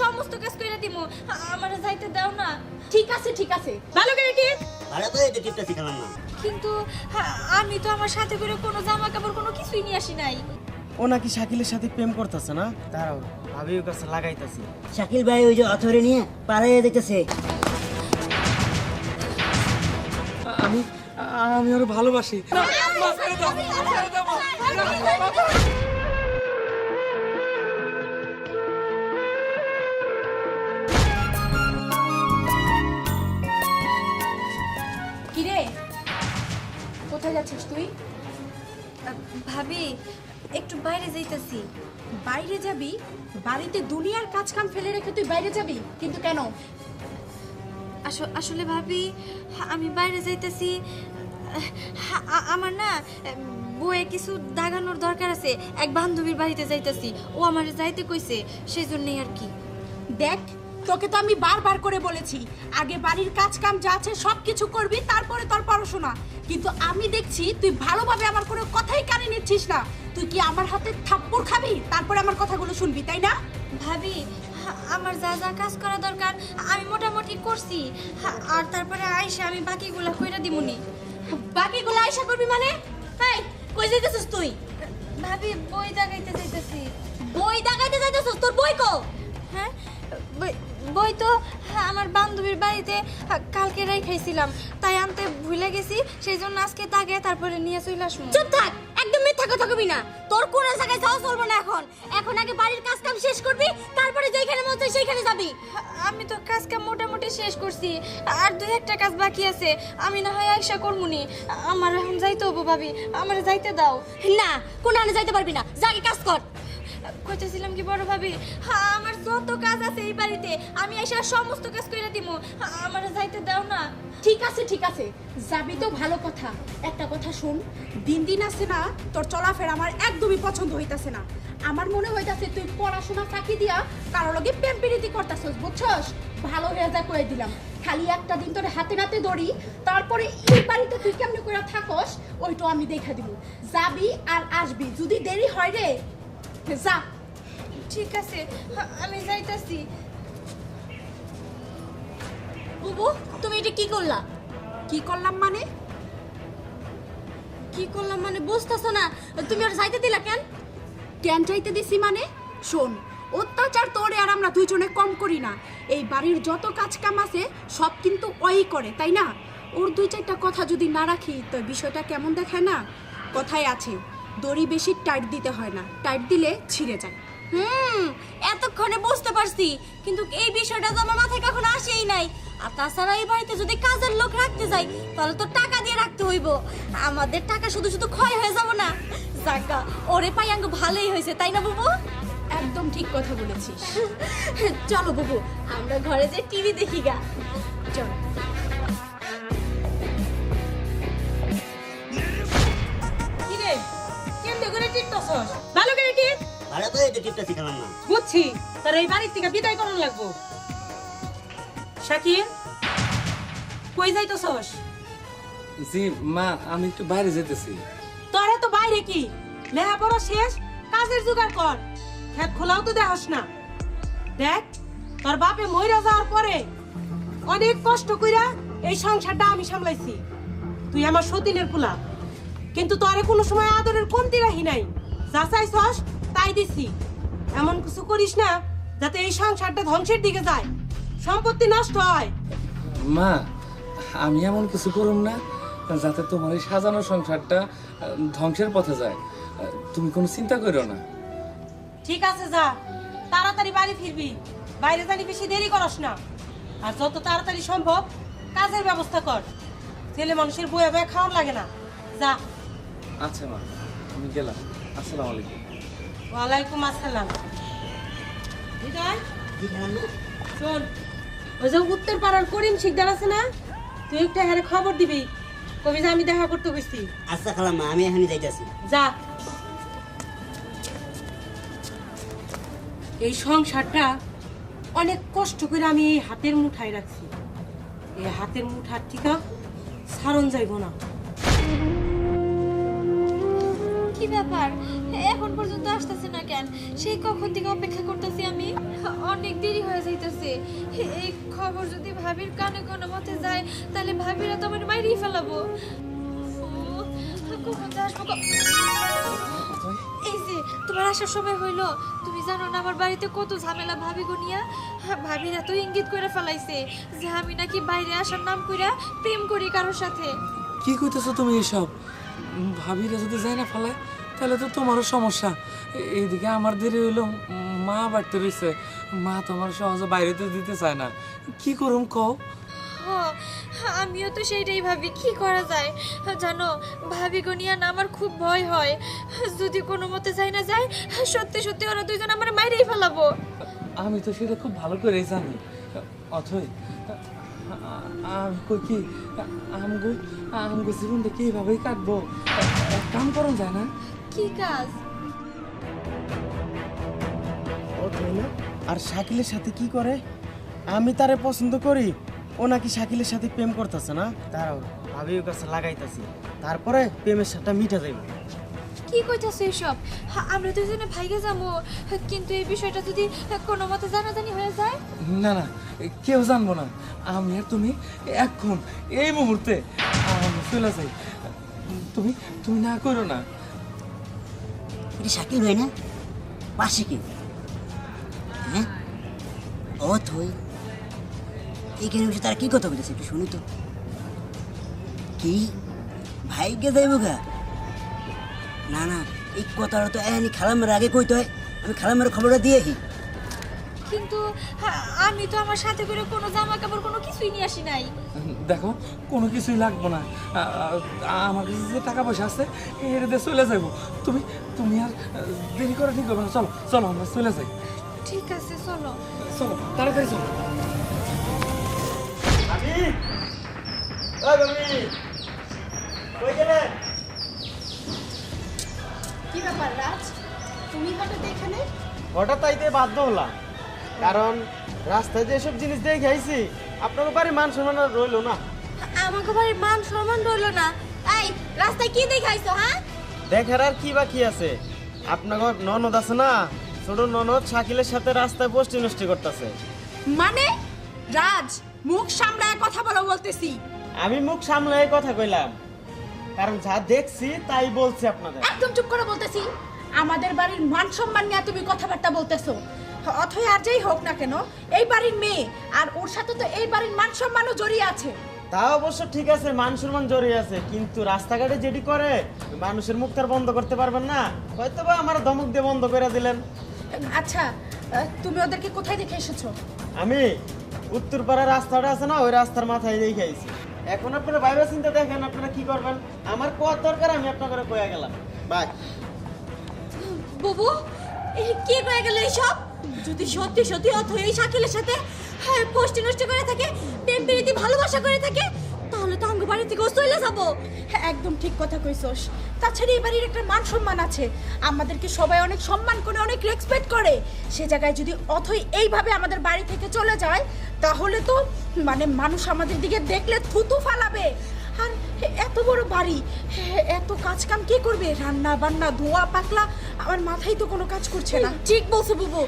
সমস্ত কাজ কইরা দিমু আমারে যাইতে দাও না ঠিক আছে ঠিক আছে ভালো করে টিপ ভালো করে তো টিপটা শিখালাম না কিন্তু হ্যাঁ, আমি তো আমার সাথে করে কোনো জামা কাপড় কোনো কিছুই নিয়ে আসি নাই ও নাকি শাকিলের সাথে প্রেম করতেছে না দাঁড়াও ভাবি ওর কাছে লাগাইতেছি শাকিল ভাই ওই যে অথরে নিয়ে পাড়াইয়া দিতেছে আমি আমি ওর ভালোবাসি যাচ্ছিস তুই? ভাবি একটু বাইরে যাইতেছি। বাইরে যাবি? বাড়িতে দুনিয়ার কাজ কাম ফেলে রেখে তুই বাইরে যাবি? কিন্তু কেন? আসলে ভাবি আমি বাইরে যাইতেছি। আমার না বইয়ে কিছু দাগানোর দরকার আছে। এক বান্ধবীর বাড়িতে যাইতেছি। ও আমার যাইতে কইছে সেই জন্যই আর কি। দেখ তোকে তো আমি বারবার করে বলেছি আগে বাড়ির কাজ কাম যা আছে সব কিছু করবি তারপরে তোর পড়াশোনা। কিন্তু আমি দেখছি তুই ভালোভাবে আমার কোনো কথাই কানে নিচ্ছিস না। তুই কি আমার হাতে থাপ্পড় খাবি? তারপরে আমার কথাগুলো শুনবি তাই না? ভাবি আমার যা যা কাজ করা দরকার আমি মোটামুটি করছি। আর তারপরে আইসা আমি বাকিগুলো কইরা দিমুনি। বাকিগুলো আশা করবি মানে? এই কই যাইতেছিস তুই? ভাবি বই দাগাইতে যাইতাছি। বই দাগাইতে যাইতেছিস? তোর বই কো হ্যাঁ বই- তো আমার বান্ধবীর বাড়িতে কালকে খাইছিলাম তাই আনতে ভুলে গেছি সেই জন্য আজকে তাকে তারপরে নিয়ে চলে আসব। চুপ থাক একদম মিথ্যা কথা কবি না। তোর কোন জায়গায় যাওয়া চলবে না এখন। এখন আগে বাড়ির কাজ কাম শেষ করবি তারপরে যেখানে মন চায় সেইখানে যাবি। আমি তো কাজ কাম মোটামুটি শেষ করছি আর দুই একটা কাজ বাকি আছে। আমি না হয় আইসা করমুনি। আমার এখন যাইতে হব ভাবি আমার যাইতে দাও। না কোন আনে যাইতে পারবি না। যাকে কাজ কর। কইতেছিলাম কি, বড় ভাবি? আমার যত কাজ আছে এই বাড়িতে, আমি আইসা সমস্ত কাজ কইরা দিমু। আমার যাইতে দাও না। ঠিক আছে ঠিক আছে। যাবি তো ভালো কথা। একটা কথা শুন, দিন দিন আছে না, তোর চলাফেরা আমার একদমই পছন্দ হইতাছে না। আমার মনে হইতাছে তুই পড়াশোনা ফাঁকি দিয়া কারও লগে প্রেম প্রীতি করতাছস, বুঝছস? ভালো হয়ে যা করে দিলাম। খালি একটা দিন তোর হাতে নাতে দড়ি তারপরে এই বাড়িতে তুই কেমনে করে থাকস ওইটা আমি দেখা দিব যাবি আর আসবি, যদি দেরি হয় রে। যা। ঠিক আছে আমি যাইতাছি। বুবু তুমি এটা কি করলা? কি করলাম মানে? কি করলাম মানে বুঝতেছো না? তুমি আর যাইতে দিলা কেন? কেন চাইতে দিছি মানে? শোন অত্যাচার তোরে আর আমরা দুইজনে কম করি না। এই বাড়ির যত কাজ কাম আছে সব কিন্তু ওই করে তাই না? ওর দুই চারটা কথা যদি না রাখি তো বিষয়টা কেমন দেখায় না? কথায় আছে দড়ি বেশি টাইট দিতে হয় না। টাইট দিলে ছিঁড়ে যায়। হুম এতক্ষণে বুঝতে পারছি। কিন্তু এই বিষয়টা তো আমার মাথায় কখনো আসেই নাই। আর তাছাড়া এই বাড়িতে যদি কাজের লোক রাখতে যাই তাহলে তো টাকা দিয়ে রাখতে হইব। আমাদের টাকা শুধু শুধু ক্ষয় হয়ে যাব না। জাগা ওরে পাই আঙ্গ ভালোই হয়েছে তাই না বুবু? একদম ঠিক কথা বলেছিস। চলো বুবু আমরা ঘরে যে টিভি দেখি গা। চলো। তো তো না। বুঝছি। তোর এই বাড়ির থেকে বিদায় করুন লাগবো। শাকির কই যাইতেছস? জি মা আমি একটু বাইরে যেতেছি তোরে তো বাইরে কি? লেখাপড়া শেষ কাজের জোগাড় কর। খেত খোলাও তো দেখাস না। দেখ তোর বাপে মইরা যাওয়ার পরে অনেক কষ্ট কইরা এই সংসারটা আমি সামলাইছি। তুই আমার সতীনের পোলা। কিন্তু তোরে কোনো সময় আদরের কমতি রাহি নাই। যা চাইছস তাই দিছি। এমন কিছু করিস না যাতে এই সংসারটা ধ্বংসের দিকে যায়। সম্পত্তি নষ্ট হয়। মা আমি এমন কিছু করুম না যাতে তোমার এই সাজানো সংসারটা ধ্বংসের পথে যায়। তুমি কোনো চিন্তা করো না। ঠিক আছে যা। তাড়াতাড়ি বাড়ি ফিরবি। বাইরে জানি বেশি দেরি করস না। আর যত তাড়াতাড়ি সম্ভব কাজের ব্যবস্থা কর। ছেলে মানুষের বয়ে বয়ে খাওয়ার লাগে না। যা। আচ্ছা মা। আমি গেলাম। আসসালামু আলাইকুম। ওয়ালাইকুম আসসালাম। হৃদয় শোন ওই যে উত্তর পাড়ার করিম শিকদার আছে না তুই একটা হ্যাঁ খবর দিবি। কবি যে আমি দেখা করতে গেছি আচ্ছা খালাম আমি এখনই যাইতাছি। যা। এই সংসারটা অনেক কষ্ট করে আমি এই হাতের মুঠায় রাখছি। এই হাতের মুঠার থেকে সারণ যাইব না। কি ব্যাপার? এখন পর্যন্ত আসতেছে না কেন? সেই কখন থেকে অপেক্ষা করতেছি আমি। অনেক দেরি হয়ে যাইতেছে। এই খবর যদি ভাবির কানে কোনো মতে যায়, তাহলে ভাবিরা তো আমার মাইরেই ফেলাবো। এই যে, তোমার আসার সময় হইল। তুমি জানো না আমার বাড়িতে কত ঝামেলা ভাবি গুনিয়া ভাবিরা তো ইঙ্গিত করে ফেলাইছে যে আমি নাকি বাইরে আসার নাম কইরা প্রেম করি কারোর সাথে। কি কইতেছো তুমি এসব? ভাবিরা যদি যায় না ফেলায় তাহলে তো তোমারও সমস্যা। এইদিকে আমার দেরি হইল মা বাড়তে রইছে। মা তোমার সহজে বাইরে তো দিতে চায় না। কি করুম কও? হ, আমিও তো সেইটাই ভাবি কি করা যায়? জানো ভাবি গনিয়া না আমার খুব ভয় হয়। যদি কোনো মতে যাই না যায় সত্যি সত্যি ওরা দুইজন আমার মাইরেই ফেলাবো। আমি তো সেটা খুব ভালো করেই জানি। অথই আমি কই কি আমগো আমগো জীবনটা কি এইভাবেই কাটবো? এক কাম করুন যায় না? কি কাজ? ও তাই না আর শাকিলের সাথে কি করে? আমি তারে পছন্দ করি। ও নাকি শাকিলের সাথে প্রেম করতেছে না? তারাও ভাবির কাছে লাগাইতাছি। তারপরে প্রেমের সাথে মিটা যাইব। কি কইতাছো এসব? আমরা দুজনে ভাইগে যাব কিন্তু এই বিষয়টা যদি কোনো মতে জানাজানি হয়ে যায়? না না কেউ জানব না। আমি আর তুমি এখন এই মুহূর্তে আমি চলে যাই। তুমি তুমি না করো না। এটা শাকিল ভাই না? পাশে কি হ্যাঁ? ও থই এইখানে বসে তারা কি কথা বলেছে একটু শুনি তো। কি? ভাইকে যাইব গা? না না এই কথাটা তো এনি খালামের আগে কইতে হয়। আমি খালামের খবরটা দিয়েহি কিন্তু আমি তো আমার সাথে করে কোনো জামা কাপড় কোনো কিছুই নিয়ে আসি নাই। দেখো কোনো কিছুই লাগবো না। আমার কাছে যে টাকা পয়সা আছে এটা দিয়ে চলে যাব। তুমি তুমি আর দেরি করে ঠিক হবে না। চলো চলো আমরা চলে যাই। ঠিক আছে চলো। চলো তাড়াতাড়ি চলো। গেলে? কি ব্যাপার রাজ? তুমি হঠাৎ এখানে? হঠাৎ আইতে বাধ্য হলাম। কারণ রাস্তায় যে সব জিনিস দেখে আইছি আপনার বাড়ি মান সম্মান রইল না। আমাকে বাড়ির মান সম্মান রইল না। এই রাস্তায় কি দেখাইছো হ্যাঁ? দেখার আর কি বাকি আছে? আপনার ননদ আছে না? ছোট ননদ শাকিলের সাথে রাস্তায় বসটি নষ্টি করতেছে। মানে? রাজ মুখ সামলায় কথা বলো বলতেছি। আমি মুখ সামলায় কথা কইলাম। কারণ যা দেখছি তাই বলছি আপনাদের। একদম চুপ করে বলতেছি। আমাদের বাড়ির মান সম্মান নিয়ে তুমি কথাবার্তা বলতেছো। অথই আর যেই হোক না কেন এই বাড়ির মেয়ে আর ওর সাথে তো এই বাড়ির মান সম্মানও জড়িয়ে আছে। তা অবশ্য ঠিক আছে মান সম্মান জড়িয়ে আছে কিন্তু রাস্তাঘাটে যেটি করে মানুষের মুখ তার বন্ধ করতে পারবেন না। হয়তো বা আমার ধমক দিয়ে বন্ধ করে দিলেন। আচ্ছা তুমি ওদেরকে কোথায় দেখে এসেছ? আমি উত্তরপাড়া রাস্তাটা আছে না ওই রাস্তার মাথায় দিয়ে খাইছি এখন আপনারা বাইরে চিন্তা দেখেন আপনারা কি করবেন। আমার কোয়ার দরকার আমি আপনাদের কয়ে গেলাম। বাই। বুবু কি কয়ে গেল এইসব? যদি সত্যি সত্যি অথই এই শাকিলের সাথে হ্যাঁ পোস্টি নষ্ট করে থাকে, প্রেম প্রীতি ভালোবাসা করে থাকে, তাহলে তো আঙ্গ বাড়ি থেকে চলে যাব। হ্যাঁ একদম ঠিক কথা কইছস। তাছাড়া এই বাড়ির একটা মান সম্মান আছে। আমাদেরকে সবাই অনেক সম্মান করে, অনেক রেসপেক্ট করে। সে জায়গায় যদি অথই এইভাবে আমাদের বাড়ি থেকে চলে যায়, তাহলে তো মানে মানুষ আমাদের দিকে দেখলে থুতু ফালাবে। আর এত বড় বাড়ি এত কাজ কাম কে করবে? রান্না বান্না, ধোয়া পাকলা, আমার মাথায় তো কোনো কাজ করছে না। ঠিক বলছো বুবু।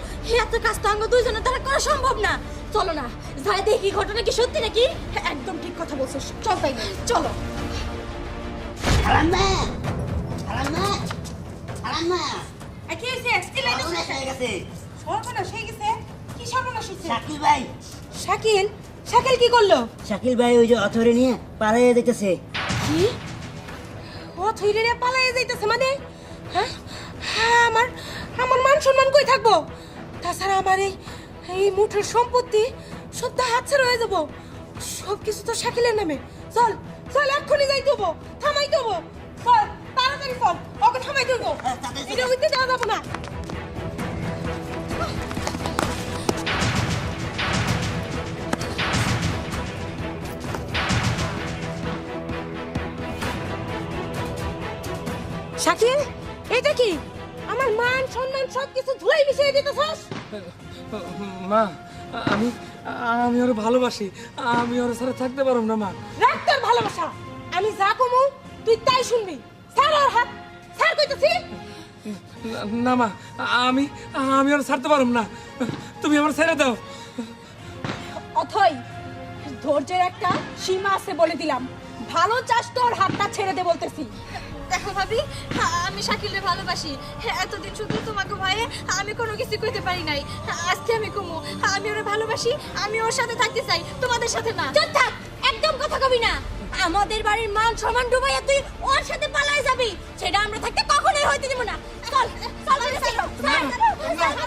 এত কাজ তো আঙ্গ দুইজনের তারা করা সম্ভব না। চলো না। যাই দেখি ঘটনা কি সত্যি নাকি? একদম ঠিক কথা বলছস। চল তাই চলো। খালাম্মা খালাম্মা খালাম্মা কি হয়েছে? সর্বনাশ হয়ে গেছে। সর্বনাশ হয়ে গেছে? কি সর্বনাশ হয়েছে? শাকিল ভাই। শাকিল? শাকিল কি করল? শাকিল ভাই ওই যে অথরে নিয়ে কি? পালাইয়া যাইতেছে মানে? হ্যাঁ? হ্যাঁ আমার আমার মান সম্মান কই থাকব? তাছাড়া আমার এই এই মুঠোর সম্পত্তি সব তো হাতছাড়া হয়ে যাব। সব কিছু তো শাকিলের নামে। চল চল এক্ষুনি যাই দেবো থামাই দেবো চল তাড়াতাড়ি চল। ওকে থামাই দেবো এটা হইতে দেওয়া যাব না। শাকিল এটা কি? আমার মান সম্মান সব কিছু ধুলাই মিশিয়ে দিতেছস? মা আমি আমি ওর ভালোবাসি। আমি ওর সাথে থাকতে পারব না মা। রাখ তোর ভালোবাসা। আমি যা কমু তুই তাই শুনবি। স্যার ওর হাত। স্যার কইতেছি। না মা আমি আমি আর ছাড়তে পারব না। তুমি আমার ছেড়ে দাও। অথই ধৈর্যের একটা সীমা আছে বলে দিলাম। ভালো চাস তোর হাতটা ছেড়ে দে বলতেছি। দেখো ভাবি আমি শাকিলে ভালোবাসি এতদিন শুধু তোমাকে ভয়ে আমি কোনো কিছু করতে পারি নাই আজকে আমি কুমু আমি ওরা ভালোবাসি আমি ওর সাথে থাকতে চাই তোমাদের সাথে না চুপ থাক একদম কথা কবি না আমাদের বাড়ির মান সমান ডুবাইয়া তুই ওর সাথে পালায় যাবি সেটা আমরা থাকতে কখনোই হইতে দেব না চল চল চল চল চল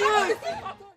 চল